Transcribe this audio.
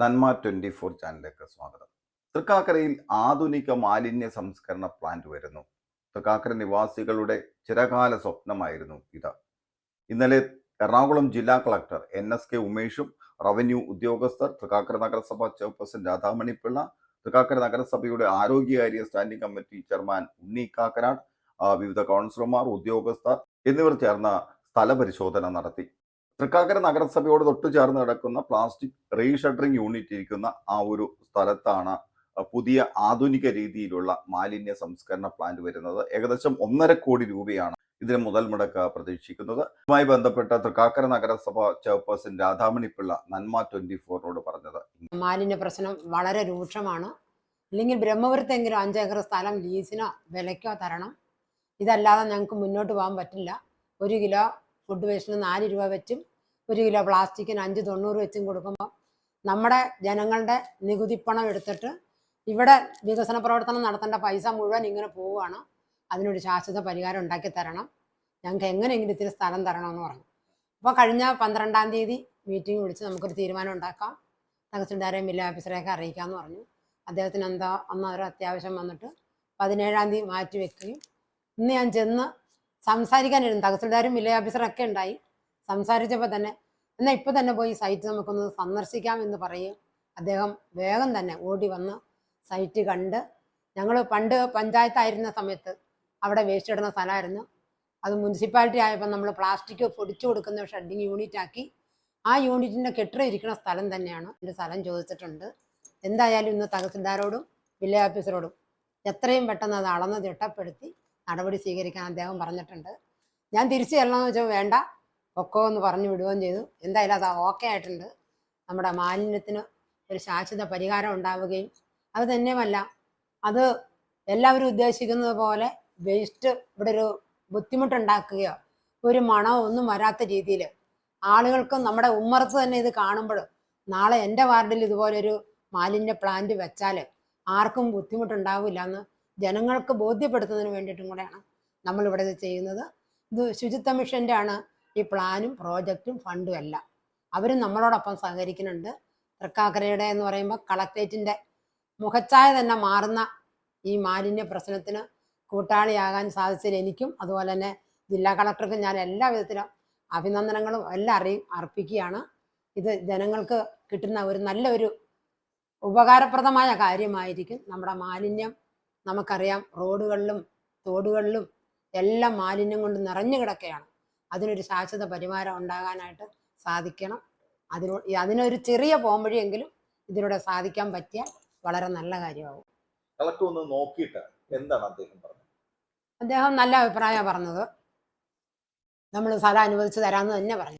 നന്മ twenty four ചാനലിലേക്ക് സ്വാഗതം. തൃക്കാക്കരയിൽ ആധുനിക മാലിന്യ സംസ്കരണ പ്ലാന്റ് വരുന്നു. തൃക്കാക്കര നിവാസികളുടെ ചിരകാല സ്വപ്നമായിരുന്നു ഇത്. ഇന്നലെ എറണാകുളം ജില്ലാ കളക്ടർ എൻ എസ് കെ ഉമേഷും റവന്യൂ ഉദ്യോഗസ്ഥർ തൃക്കാക്കര നഗരസഭ ചെയർപേഴ്സൺ രാധാമണി പിള്ള തൃക്കാക്കര നഗരസഭയുടെ ആരോഗ്യകാര്യ standing committee chairman Unni Kakkanad വിവിധ കൗൺസിലർമാർ ഉദ്യോഗസ്ഥർ എന്നിവർ ചേർന്ന സ്ഥലപരിശോധന നടത്തി. തൃക്കാക്കര നഗരസഭയോട് തൊട്ടു ചേർന്ന് കിടക്കുന്ന പ്ലാസ്റ്റിക് റീഷട്ടറിംഗ് യൂണിറ്റ് ഇരിക്കുന്ന ആ ഒരു സ്ഥലത്താണ് പുതിയ ആധുനിക രീതിയിലുള്ള മാലിന്യ സംസ്കരണ പ്ലാന്റ് വരുന്നത്. ഏകദേശം ഒന്നര കോടി രൂപയാണ് ഇതിന് മുതൽ മുടക്ക് പ്രതീക്ഷിക്കുന്നത്. ഇതുമായി ബന്ധപ്പെട്ട തൃക്കാക്കര നഗരസഭ ചെയർപേഴ്സൺ രാധാമണി പിള്ള നന്മ ട്വന്റി ഫോറിനോട് പറഞ്ഞത് മാലിന്യ പ്രശ്നം വളരെ രൂക്ഷമാണ്. അല്ലെങ്കിൽ ബ്രഹ്മപുരത്തെങ്കിലും അഞ്ചേക്കർ സ്ഥലം ലീസിനോ വിലയ്ക്കോ തരണം. ഇതല്ലാതെ ഞങ്ങൾക്ക് മുന്നോട്ട് പോകാൻ പറ്റില്ല. ഒരു കിലോ ഫുഡ് വേസ്റ്റിന് നാല് രൂപ വെച്ചും ഒരു കിലോ പ്ലാസ്റ്റിക്കിന് അഞ്ച് തൊണ്ണൂറ് വെച്ചും കൊടുക്കുമ്പോൾ നമ്മുടെ ജനങ്ങളുടെ നികുതി പണം എടുത്തിട്ട് ഇവിടെ വികസന പ്രവർത്തനം നടത്തേണ്ട പൈസ മുഴുവൻ ഇങ്ങനെ പോവുകയാണ്. അതിനൊരു ശാശ്വത പരിഹാരം ഉണ്ടാക്കി തരണം. ഞങ്ങൾക്ക് എങ്ങനെയെങ്കിലും ഇത്തിരി സ്ഥലം തരണമെന്ന് പറഞ്ഞു. അപ്പോൾ കഴിഞ്ഞ പന്ത്രണ്ടാം തീയതി മീറ്റിംഗ് വിളിച്ച് നമുക്കൊരു തീരുമാനം ഉണ്ടാക്കാം. തഹസിൽദാരെയും വില്ലേജ് ഓഫീസറെയൊക്കെ അറിയിക്കാമെന്ന് പറഞ്ഞു. അദ്ദേഹത്തിന് എന്താ അന്ന് ഒരു അത്യാവശ്യം വന്നിട്ട് പതിനേഴാം തീയതി മാറ്റി വെക്കുകയും ഇന്ന് ഞാൻ ചെന്ന് സംസാരിക്കാനിരുന്നു തഹസിൽദാരും വില്ലേജ് ഓഫീസറൊക്കെ ഉണ്ടായി. സംസാരിച്ചപ്പോൾ തന്നെ എന്നാൽ ഇപ്പോൾ തന്നെ പോയി സൈറ്റ് നമുക്കൊന്ന് സന്ദർശിക്കാം എന്ന് പറയും. അദ്ദേഹം വേഗം തന്നെ ഓടി വന്ന് സൈറ്റ് കണ്ട് ഞങ്ങൾ പണ്ട് പഞ്ചായത്തായിരുന്ന സമയത്ത് അവിടെ വേസ്റ്റ് ഇടുന്ന സ്ഥലമായിരുന്നു. അത് മുനിസിപ്പാലിറ്റി ആയപ്പോൾ നമ്മൾ പ്ലാസ്റ്റിക് പൊടിച്ചു കൊടുക്കുന്ന ഷെഡിങ് യൂണിറ്റ് ആക്കി ആ യൂണിറ്റിന്റെ കെട്ടിടം ഇരിക്കുന്ന സ്ഥലം തന്നെയാണ് എന്റെ സ്ഥലം ചോദിച്ചിട്ടുണ്ട്. എന്തായാലും ഇന്ന് തഹസിൽദാരോടും വില്ലേജ് ഓഫീസറോടും എത്രയും പെട്ടെന്ന് അത് അളന്ന് തിട്ടപ്പെടുത്തി നടപടി സ്വീകരിക്കാൻ അദ്ദേഹം പറഞ്ഞിട്ടുണ്ട്. ഞാൻ തിരിച്ചു ചെല്ലണമെന്ന് വെച്ചാൽ വേണ്ട ഒക്കെ എന്ന് പറഞ്ഞു വിടുകയും ചെയ്തു. എന്തായാലും അത് ഓക്കെ ആയിട്ടുണ്ട്. നമ്മുടെ മാലിന്യത്തിന് ഒരു ശാശ്വത പരിഹാരം ഉണ്ടാവുകയും അത് തന്നെയുമല്ല അത് എല്ലാവരും ഉദ്ദേശിക്കുന്നത് പോലെ വേസ്റ്റ് ഇവിടെ ഒരു ബുദ്ധിമുട്ടുണ്ടാക്കുകയോ ഒരു മണമോ ഒന്നും വരാത്ത രീതിയിൽ ആളുകൾക്ക് നമ്മുടെ ഉമ്മറത്ത് തന്നെ ഇത് കാണുമ്പോൾ നാളെ എന്റെ വാർഡിൽ ഇതുപോലൊരു മാലിന്യ പ്ലാന്റ് വെച്ചാൽ ആർക്കും ബുദ്ധിമുട്ടുണ്ടാവില്ല എന്ന് ജനങ്ങൾക്ക് ബോധ്യപ്പെടുത്തുന്നതിന് വേണ്ടിയിട്ടും കൂടെയാണ് നമ്മളിവിടെ ഇത് ചെയ്യുന്നത്. ഇത് ശുചിത്വ മിഷന്റെ ആണ് ഈ പ്ലാനും പ്രോജക്റ്റും ഫണ്ടും എല്ലാം. അവരും നമ്മളോടൊപ്പം സഹകരിക്കുന്നുണ്ട്. തൃക്കാക്കരയുടെ എന്ന് പറയുമ്പോൾ കളക്ട്രേറ്റിന്റെ മുഖച്ചായ തന്നെ മാറുന്ന ഈ മാലിന്യ പ്രശ്നത്തിന് കൂട്ടാളിയാകാൻ സാധിച്ചതിൽ എനിക്കും അതുപോലെ തന്നെ ജില്ലാ കളക്ടർക്കും ഞാൻ എല്ലാ വിധത്തിലും അഭിനന്ദനങ്ങളും എല്ലാം അറിയും അർപ്പിക്കുകയാണ്. ഇത് ജനങ്ങൾക്ക് കിട്ടുന്ന ഒരു നല്ലൊരു ഉപകാരപ്രദമായ കാര്യമായിരിക്കും നമ്മുടെ മാലിന്യം നമുക്കറിയാം റോഡുകളിലും തോടുകളിലും എല്ലാം മാലിന്യം കൊണ്ട് നിറഞ്ഞു കിടക്കുകയാണ്. അതിനൊരു ശാശ്വത പരിഹാരം ഉണ്ടാകാനായിട്ട് സാധിക്കണം. അതിനോ അതിനൊരു ചെറിയ പോംവഴിയെങ്കിലും ഇതിലൂടെ സാധിക്കാൻ പറ്റിയാൽ വളരെ നല്ല കാര്യമാകും. കളക്ടർ ഒന്ന് നോക്കിയിട്ട് എന്താണ് അദ്ദേഹം പറഞ്ഞത്? അദ്ദേഹം നല്ല അഭിപ്രായമാണ് പറഞ്ഞത്. നമ്മൾ സ്ഥലം അനുവദിച്ചു തരാമെന്ന് തന്നെ പറഞ്ഞു